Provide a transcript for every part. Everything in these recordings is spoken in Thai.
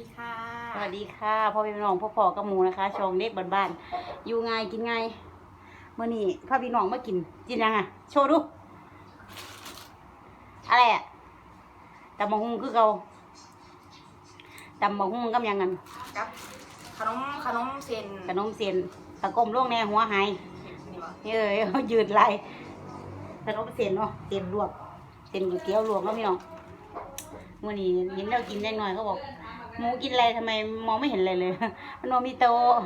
ดีค่ะ สวัสดีค่ะพ่อพี่น้องพ่อพ่อกับหมูนะคะชองเด็กบ้านๆอยู่ไงายกินไงายเมื่อนี้พ่อพี่น้องมากินกินยังอะโชว์ดูอะไรอะตำมะฮุงคือเกาตำมะฮุงกับหยังกันกับขนมขนมเส้นขนมเส้นตะกลมล่วงแน่หัวหายนี่บ่เอ้ยยืดไหลขนมเส้นเนาะเส้นลวกเส้นก๋วยเตี๋ยวลวกเนาะพี่น้องมื่อนี้เห็นเรากินได้หน่อยเขาบอก หมูกินอะไรทำไมมองไม่เห็นอะไรเลย มันบ่มีโตะ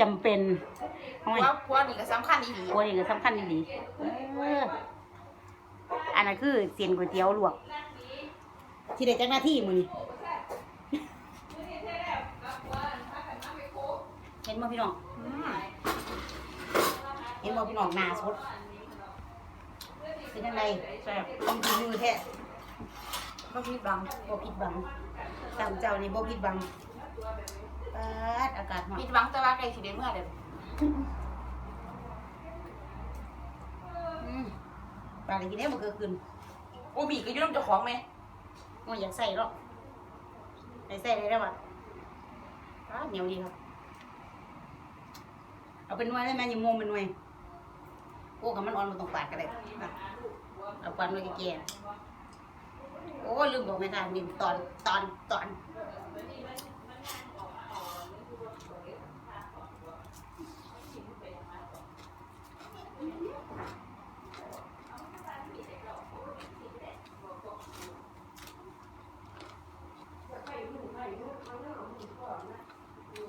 จำเป็นทำไมพวกพวกนี่ก็สำคัญอีหลีโอ้ยก็สำคัญดีๆเอออันนั้นคือเสียนก๋วยเตี๋ยวลวก ที่ได้จากหน้าที่มือนี้เห็นบ่พี่น้อง อืมเห็นบ่พี่น้องหน้าสดเป็นยังไงแซ่บต้องกินมือแท้บ่มีบังบ่ผิดบัง ตามเจ้านี่บ่ผิดบังปาดอากาศร้อนผิดหวังแต่ว่าใกล้สิได้เมื่อเด้ออืมปลาอะไรกินได้บ่เกิดขึ้นโอ้บีก็อยู่นำเจ้าของแม่โอ้ยอยากใส่หรอกใส่ใส่ได้แล้วอะปาดเหนียวดีครับ เอาเป็นหน่วยได้ไหมอยังโมงเป็นหน่วยโอ้กับมันอ่อนมันต้องปาดกันเลยนะเอาปาดหน่วยแก่ๆโอ้ลืมบอกไม่ทันนี่ตอนตอนตอน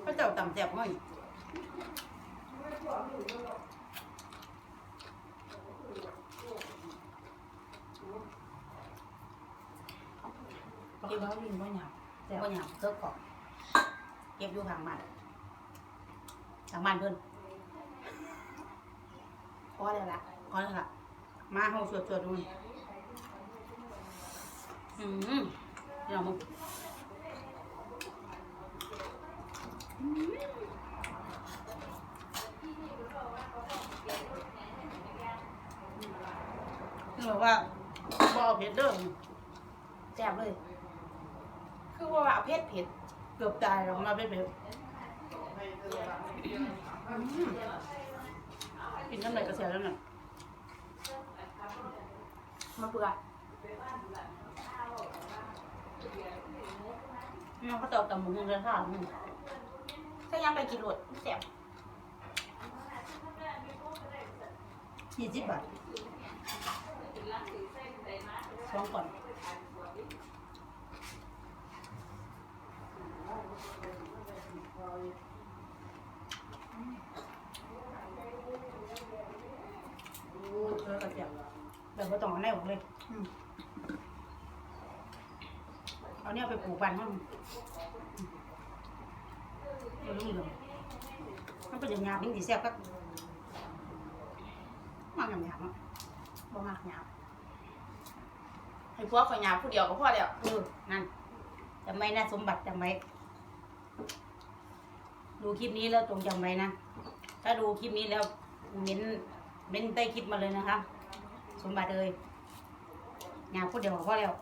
พระเจ้าต่ำแซ่บห้อย เก็บไว้ลินบ่หยัง แต่ว่าอย่างเคิร์ฟของเก็บอยู่ทางบ้านทางบ้านเพิ่อนพอแล้วละขอเลยค่ะมาห้องสวดสวดดูนี่อืมเดี๋ยวมึงนี่บอกว่าบอาเผ็ดเด้อแซ่บเลย คือว่าเอาเผ็ดเผ็ดเกือบตายแล้วมาเผ็ดเผ็ดอืมกินน้ำไหนกระเสียแล้วน่ะมาเบื่อน้องเขาตอบตำบุญเลยค่ะอืมถ้ายังไปกินรสแซ่บยี่สิบบาทสองก่อน โอ้เธอกระเจียบแบบว่าต้องเอาแน่ออกเลยอืมเอาเนี่ยไปปลูกบ้านมั่งเอาลูกเหลืองมันเป็นอย่างงามยิ่งดีแซ่บก็มากงามงามๆเนาะบ่มากงามให้พวกข่อยหยาผู้เดียวก็พอแล้วเออนั่นจำไว้นะสมบัติจำไว้ ดูคลิปนี้แล้วตรงจำไว้นะ ถ้าดูคลิปนี้แล้วเม้นเม้นใต้คลิปมาเลยนะคะ สมบัติเลยงานพูดเดียวก็พอแล้ว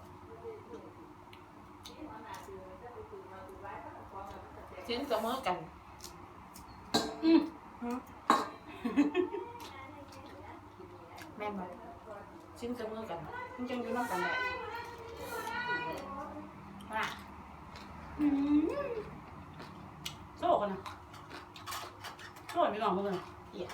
ชิ้นเสมอกัน อืมแม่นบ่ชิ้นเสมอกันมันจังอยู่นำกันได้ว่าอืม โซ่กันนะโซ่ไม่ลองมึงเลยเหี้ย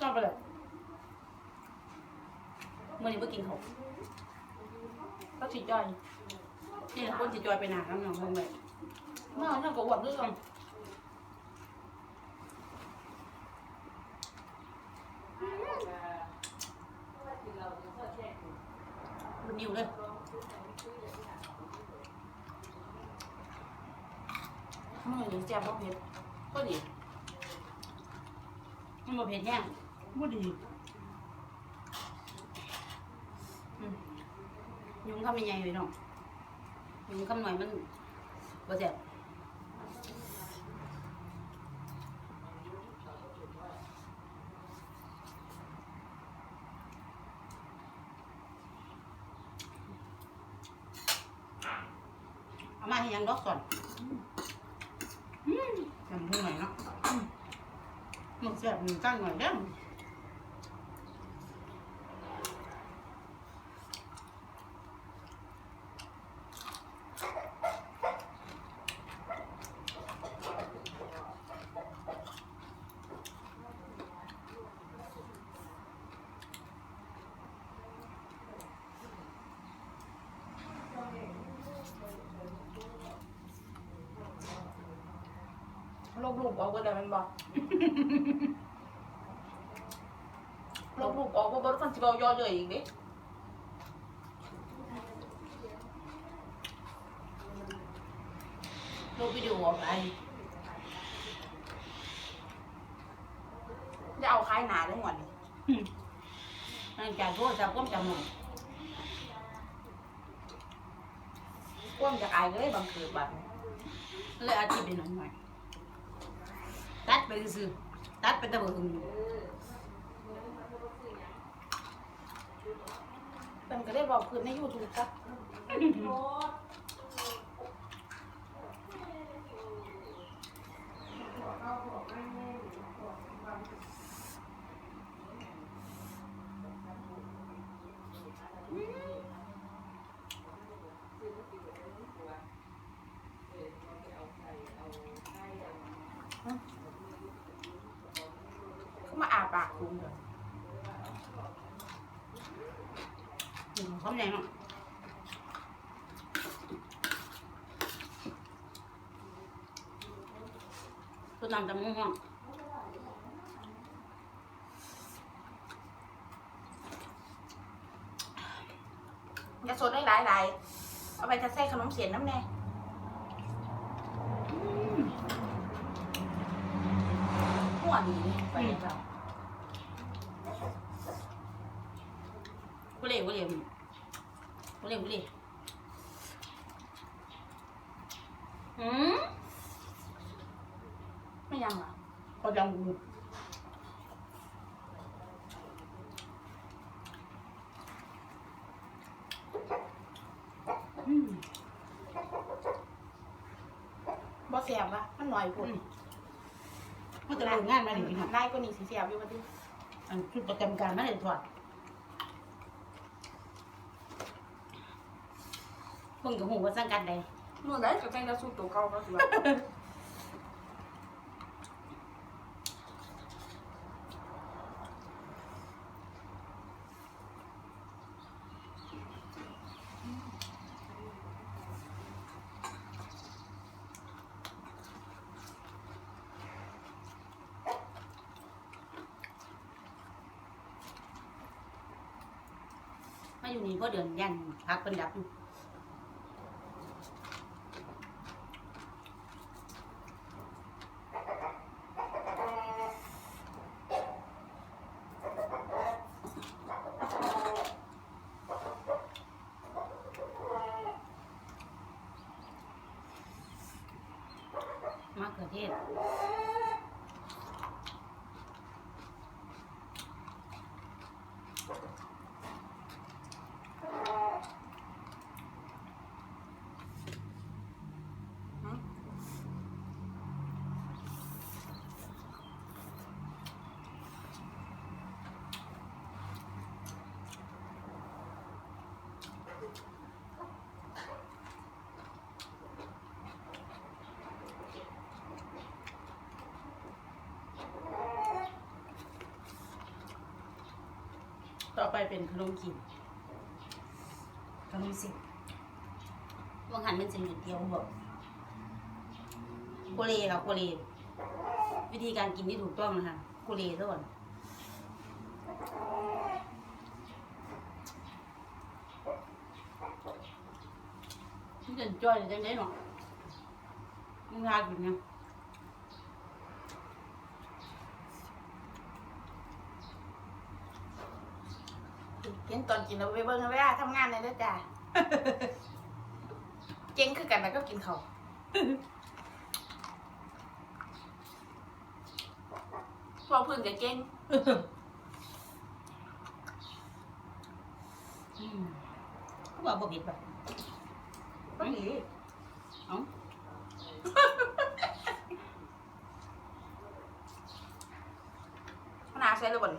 ชอบไปเลยมื่อนี้เพิ่งกินเขาวก็สิจ่อยนี่แหละคนจิจอยไปหนาครับน้องมึงเลยเมื่อนั้นก็อ้วนคือกัน มั นนิ่วเลยมื้อนี้แซ่บบ่เผ็ดก็ดีมันบ่เผ็ดแห้งบ่ดีอืมยุงคำยังไงเลยน้องยุงคำหน่อยมันบ่แซ่บ เอามาให้ยังดอกก่อนอืมจำพูดหน่อยเนาะมมันเสียบมันตั้งหน่อยเด้อ ลบรูปออกก็ได้มันบอกลบรูปออกก็บ่ฟันสิเว้าย่อเลยอีกเด้ลบวิดีโอออกไปจะเอาคล้ายหนาได้หมดนี่นั่นจากโทษจากความจำหมดกว้างจากอายก็เลยบังเกิดบัดนี้เลยอาชีพเป็นหน่อยหน่อยตัด ไปซื้อตัดไปตะเบิงเพิ่นก็ได้บอกคืนใน YouTube ครับ เขามาอาปากคุ้มเลย พร้อมแรงเนาะตัวนำจมูกห้องอย่าสดได้หลายหลายๆเอาไปจะใส่ขนมเสียนน้ำแน่หัวดีไปแล้ว กุเล่กุเล่ กุเล่กุเล่อืมไม่ยังอะเขาจำกูอืมบ่แสบวะมันหน่อยพุ่นมันจะเลิกงานมาหนึ่งพี่น้อง นายก็นี่สิแสบอยู่บัดนี้อันชุดประจำการไม่ได้ถอด เพิ่งกับหูว่าสังกัดใดนู่นได้ก็แต่งแต่สูตรตัวเก่าก็สิว่ามาอยู่นี่ก็เดือนยันพักเป็นดับอยู่ มะเขือเทศ ต่อไปเป็นขนมจีนขนมสิบางหันเป็นสิ่งเดียวบอกโกเลค่ะโกเลวิธีการกินที่ถูกต้องนะคะโกเลซะก่อนมันจะจ้อยจังได้หรอมึงทากินยัง ห็นตอนกินเราไปเบิ้งเวลาทำงานเลยเด้อจ้าเจ๊งคือกันแล้วก็กินเขาพอพึ่งกับเจ๊งเขาบอกบ่บิดแบบบ่ดีเอ้าขนาดใส่เลยบ่ด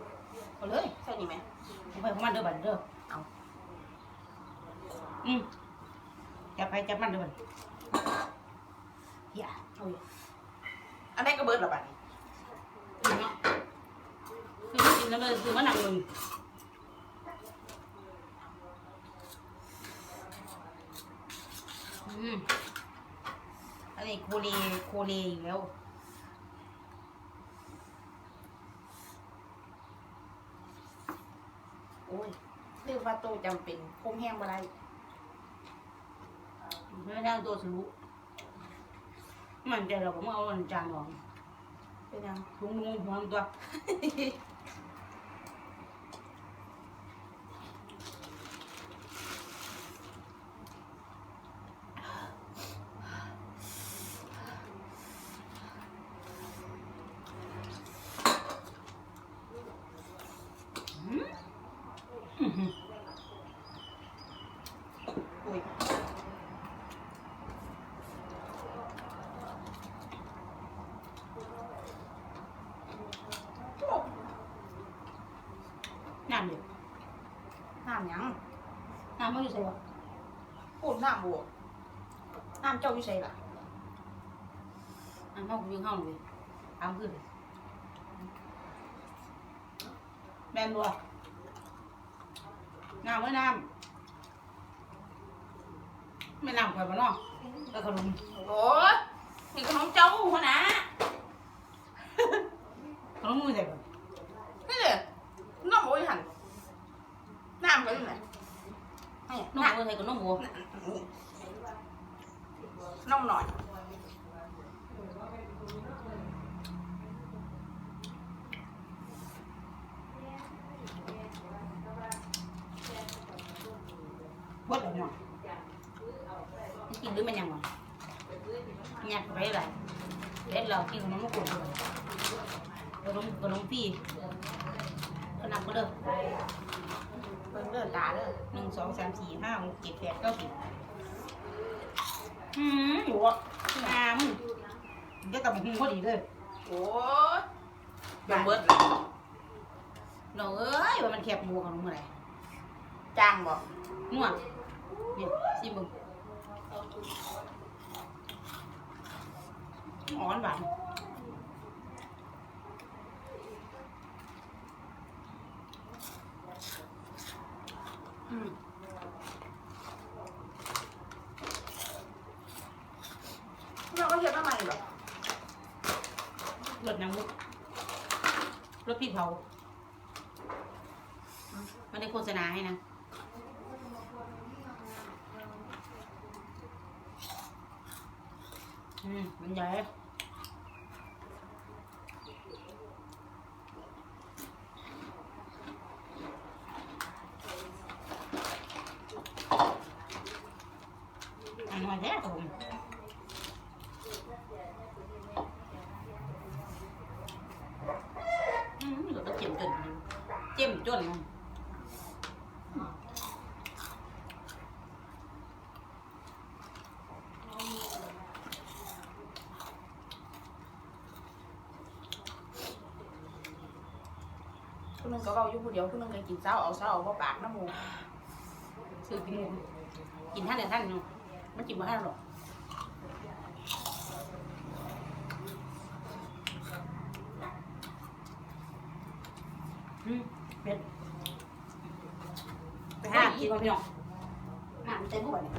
ไปของมันเด้อบัดเด้อเอาอืมจับไปจับมันเด้อบัดเฮียเอาอยู่อันนี้ก็เบิดและบัดนี้เนาะคือกินแล้วเลยคือมันหนักมึงอืมอันนี้โคเลโคเลอีกแล้ว โอ้ยเรียก ว่าโตจำเป็นคมแห้งบ่ได้ไม่ได้ตัวทะลุมันใจเราผมเอาอันจานหรองเป็นยังถุงงูหัวมันตัว อืมอื้อหือ อุ้ย โอ้ น้ำเดือดน้ำหยังน้ำมันอยู่ใส่วะพูดน้ำบวกน้ำเจ้าอยู่ใส่ล่ะน้ำห้องยิงห้องเลยตามขึ้นแบนบัวน้ำไว้น้ำไม่น้ำข่อยบ้านนอกแล้วขนมโอ้ยนี่ขนมเจ้าหัวหนะขนมมือใส่ก่อน นี่เลยน้ำโอ้ยหันน้ำก็อยู่ไหนนี่ น้อง น้ บัว ใส่กับน้องบัวำน้ำหน่อยบดแล้วเนาะมันกินหรือมันยังไงหยัดไปไรเด็ดเรากินขนมมะกรูดด้วยขนมขนมปีขนมก็เด้อเบิ่งเลือดตาเด้อหนึ่งสองสามสี่ห้าหกเจ็ดแปดเก้าสิบอืมหัวงามเดี๋ยวกับมึงพอดีเลยโอ้ยเบิ่งเบิดเลยน้องเอ้ยว่ามันแคบบัวของมึงเมื่อไหร่จ้างบ่นัวเนี่ยสิมึงอ่อนหวาน อืมเราก็เฮ็ดมาใหม่เหรอ รสน้ำมุก รสพริกเผาไม่ได้โฆษณาให้นะอืมมันใหญ่อันน้อยแท้ครับผมอืมเดี๋ยวก็เจ็มจน เจ็มจนนะผู้หนึงก็เว้าอยู่ผู้เดียวผู้หนึงก็กินเช้าเอาเช้าเอาบ่ปากน้ำหมูซื้อกินหมูกินท่านแต่ท่านเนาะมันกินมาท่านหรอกอืมเป็ดไปหา กินก่พี่น้องน้ำเต็มหัวเนี่ย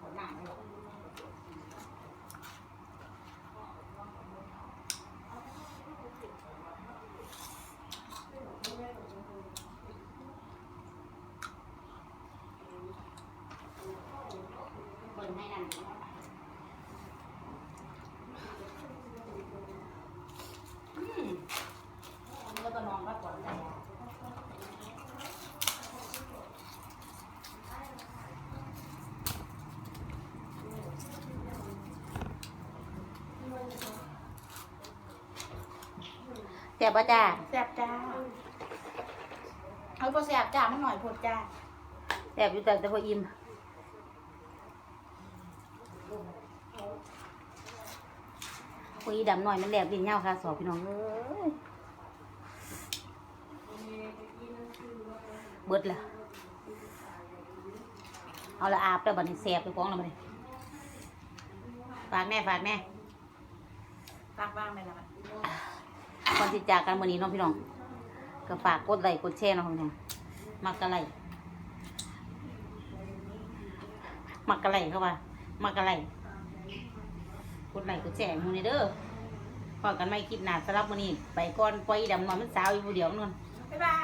ขอน้ำให้หน่อย เปิดให้นั่นอืมแล้วก็นอนพักผ่อนได้ แซ่บป่ะจ้าแซ่บจ้าเอาบ่แซ่บจ้ามันหน่อยโพดจ้าแซ่บอยู่แต่แต่พออิ่มคุยดำหน่อยมันแหลบดินเหย้าค่ะสอบพี่น้องเอ้ยเบิดละเอาละอาบแล้วบัดนี้แสบไปฟ้องแล้วบัดนี้ฝากแม่ฝากแม่ฝากบ้างไหมล่ะมัน ก่อนที่จากกันวันนี้เน้องพี่น้องก็ฝากกดไลค์กดแชร์เนาะพี่น้องมักกะไรมักกะไรเข้ามามักกะไรกดไลค์กดแชร์มูนี่เด้อพอกันไม่คลิปหนาสำหรับวันนี้ ไปก่อนปล่อยดำนอนมันสาวอยู่เดียวนู่นบ๊ายบาย